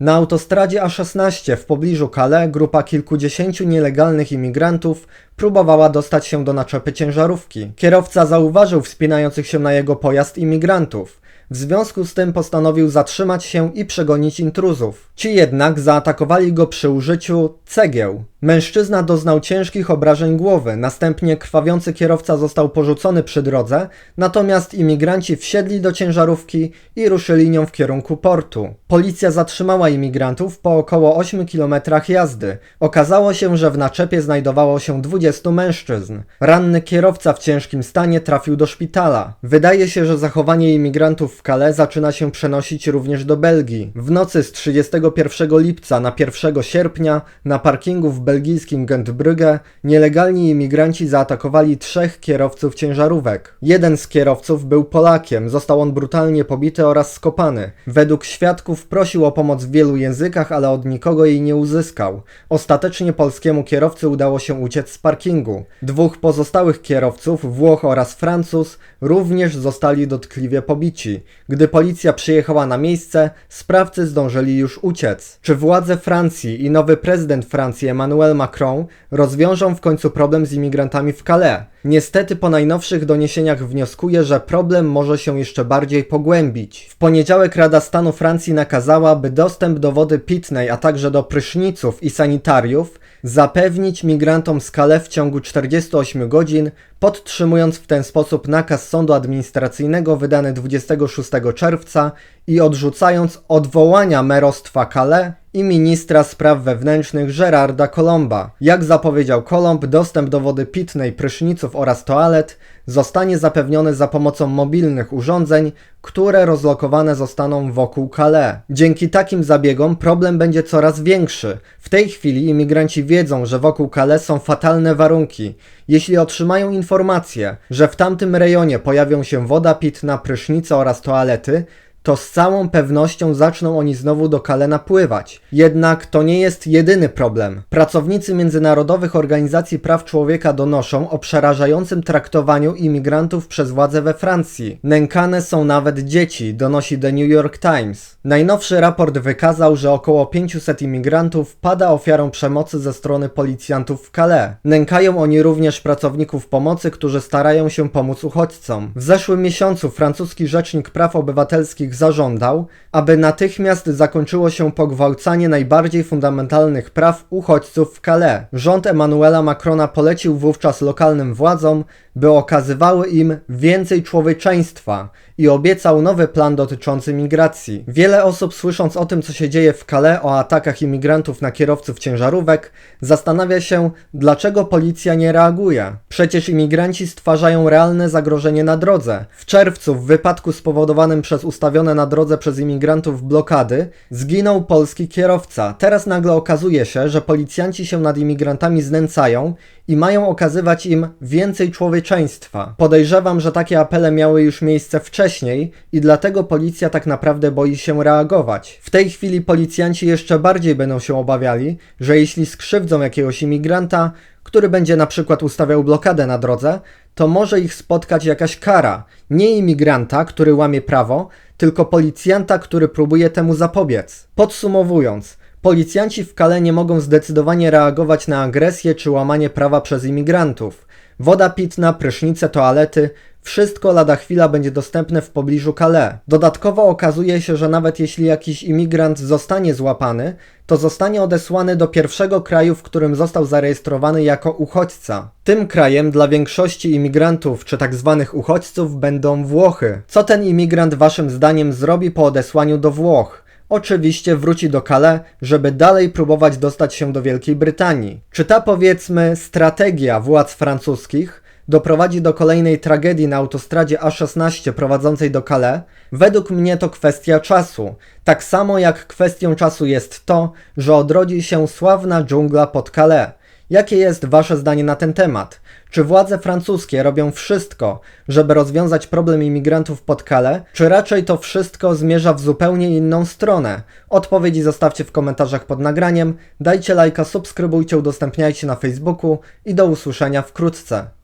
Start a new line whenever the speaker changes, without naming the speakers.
Na autostradzie A16 w pobliżu Calais grupa kilkudziesięciu nielegalnych imigrantów próbowała dostać się do naczepy ciężarówki. Kierowca zauważył wspinających się na jego pojazd imigrantów. W związku z tym postanowił zatrzymać się i przegonić intruzów. Ci jednak zaatakowali go przy użyciu cegieł. Mężczyzna doznał ciężkich obrażeń głowy, następnie krwawiący kierowca został porzucony przy drodze, natomiast imigranci wsiedli do ciężarówki i ruszyli nią w kierunku portu. Policja zatrzymała imigrantów po około 8 kilometrach jazdy. Okazało się, że w naczepie znajdowało się 20 mężczyzn. Ranny kierowca w ciężkim stanie trafił do szpitala. Wydaje się, że zachowanie imigrantów w Calais zaczyna się przenosić również do Belgii. W nocy z 31 lipca na 1 sierpnia na parkingu w belgijskim Gentbrugge nielegalni imigranci zaatakowali trzech kierowców ciężarówek. Jeden z kierowców był Polakiem, został on brutalnie pobity oraz skopany. Według świadków prosił o pomoc w wielu językach, ale od nikogo jej nie uzyskał. Ostatecznie polskiemu kierowcy udało się uciec z parkingu. Dwóch pozostałych kierowców, Włoch oraz Francuz, również zostali dotkliwie pobici. Gdy policja przyjechała na miejsce, sprawcy zdążyli już uciec. Czy władze Francji i nowy prezydent Francji Emmanuel Macron rozwiążą w końcu problem z imigrantami w Calais? Niestety po najnowszych doniesieniach wnioskuję, że problem może się jeszcze bardziej pogłębić. W poniedziałek Rada Stanu Francji nakazała, by dostęp do wody pitnej, a także do pryszniców i sanitariów zapewnić migrantom Calais w ciągu 48 godzin, podtrzymując w ten sposób nakaz sądu administracyjnego wydany 26 czerwca i odrzucając odwołania merostwa Calais i ministra spraw wewnętrznych Gerarda Colomba. Jak zapowiedział Colomb, dostęp do wody pitnej, pryszniców oraz toalet zostanie zapewniony za pomocą mobilnych urządzeń, które rozlokowane zostaną wokół Calais. Dzięki takim zabiegom problem będzie coraz większy. W tej chwili imigranci wiedzą, że wokół Calais są fatalne warunki. Jeśli otrzymają informację, że w tamtym rejonie pojawią się woda pitna, prysznice oraz toalety, to z całą pewnością zaczną oni znowu do Kale napływać. Jednak to nie jest jedyny problem. Pracownicy międzynarodowych organizacji praw człowieka donoszą o przerażającym traktowaniu imigrantów przez władze we Francji. Nękane są nawet dzieci, donosi The New York Times. Najnowszy raport wykazał, że około 500 imigrantów pada ofiarą przemocy ze strony policjantów w Calais. Nękają oni również pracowników pomocy, którzy starają się pomóc uchodźcom. W zeszłym miesiącu francuski rzecznik praw obywatelskich zażądał, aby natychmiast zakończyło się pogwałcanie najbardziej fundamentalnych praw uchodźców w Calais. Rząd Emmanuela Macrona polecił wówczas lokalnym władzom, by okazywały im więcej człowieczeństwa i obiecał nowy plan dotyczący migracji. Wiele osób słysząc o tym, co się dzieje w Calais, o atakach imigrantów na kierowców ciężarówek, zastanawia się, dlaczego policja nie reaguje. Przecież imigranci stwarzają realne zagrożenie na drodze. W czerwcu, w wypadku spowodowanym przez ustawione na drodze przez imigrantów blokady, zginął polski kierowca. Teraz nagle okazuje się, że policjanci się nad imigrantami znęcają i mają okazywać im więcej człowieczeństwa. Podejrzewam, że takie apele miały już miejsce wcześniej i dlatego policja tak naprawdę boi się reagować. W tej chwili policjanci jeszcze bardziej będą się obawiali, że jeśli skrzywdzą jakiegoś imigranta, który będzie na przykład ustawiał blokadę na drodze, to może ich spotkać jakaś kara. Nie imigranta, który łamie prawo, tylko policjanta, który próbuje temu zapobiec. Podsumowując, Policjanci w Kale nie mogą zdecydowanie reagować na agresję czy łamanie prawa przez imigrantów. Woda pitna, prysznice, toalety, wszystko lada chwila będzie dostępne w pobliżu Calais. Dodatkowo okazuje się, że nawet jeśli jakiś imigrant zostanie złapany, to zostanie odesłany do pierwszego kraju, w którym został zarejestrowany jako uchodźca. Tym krajem dla większości imigrantów czy tak zwanych uchodźców będą Włochy. Co ten imigrant waszym zdaniem zrobi po odesłaniu do Włoch? Oczywiście wróci do Calais, żeby dalej próbować dostać się do Wielkiej Brytanii. Czy ta powiedzmy strategia władz francuskich doprowadzi do kolejnej tragedii na autostradzie A16 prowadzącej do Calais? Według mnie to kwestia czasu. Tak samo jak kwestią czasu jest to, że odrodzi się sławna dżungla pod Calais. Jakie jest Wasze zdanie na ten temat? Czy władze francuskie robią wszystko, żeby rozwiązać problem imigrantów pod Calais, czy raczej to wszystko zmierza w zupełnie inną stronę? Odpowiedzi zostawcie w komentarzach pod nagraniem, dajcie lajka, subskrybujcie, udostępniajcie na Facebooku i do usłyszenia wkrótce.